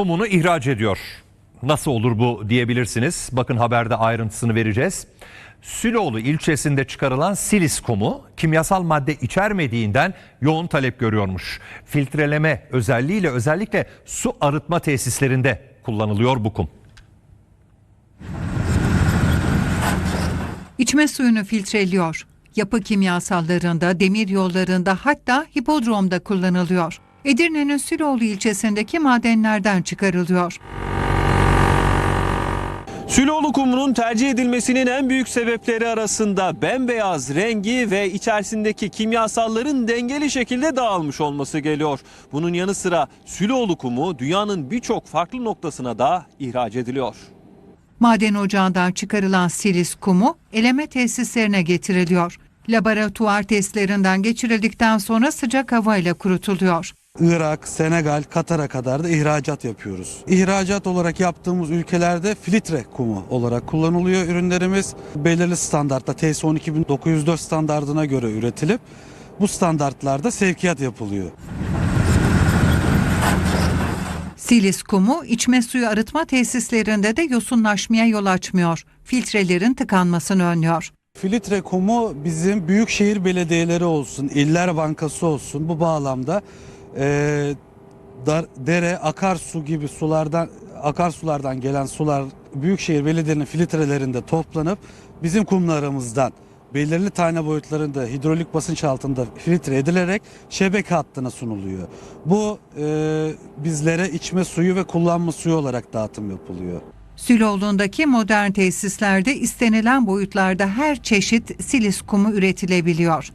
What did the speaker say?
Kumunu ihraç ediyor. Nasıl olur bu diyebilirsiniz. Bakın haberde ayrıntısını vereceğiz. Süloğlu ilçesinde çıkarılan silis kumu kimyasal madde içermediğinden yoğun talep görüyormuş. Filtreleme özelliğiyle özellikle su arıtma tesislerinde kullanılıyor bu kum. İçme suyunu filtreliyor. Yapı kimyasallarında, demir yollarında hatta hipodromda kullanılıyor. Edirne'nin Süloğlu ilçesindeki madenlerden çıkarılıyor. Süloğlu kumunun tercih edilmesinin en büyük sebepleri arasında bembeyaz rengi ve içerisindeki kimyasalların dengeli şekilde dağılmış olması geliyor. Bunun yanı sıra Süloğlu kumu dünyanın birçok farklı noktasına da ihraç ediliyor. Maden ocağından çıkarılan silis kumu eleme tesislerine getiriliyor. Laboratuvar testlerinden geçirildikten sonra sıcak havayla kurutuluyor. Irak, Senegal, Katar'a kadar da ihracat yapıyoruz. İhracat olarak yaptığımız ülkelerde filtre kumu olarak kullanılıyor ürünlerimiz. Belirli standartta TS 12904 standardına göre üretilip bu standartlarda sevkiyat yapılıyor. Silis kumu içme suyu arıtma tesislerinde de yosunlaşmaya yol açmıyor. Filtrelerin tıkanmasını önlüyor. Filtre kumu bizim büyükşehir belediyeleri olsun, iller bankası olsun bu bağlamda eee, dar- dere, akarsu gibi sulardan akarsulardan gelen sular büyükşehir belediyelerinin filtrelerinde toplanıp bizim kumlarımızdan belirli tane boyutlarında hidrolik basınç altında filtre edilerek şebeke hattına sunuluyor. Bu eee, bizlere içme suyu ve kullanma suyu olarak dağıtım yapılıyor. Süloğlu'ndaki modern tesislerde istenilen boyutlarda her çeşit silis kumu üretilebiliyor.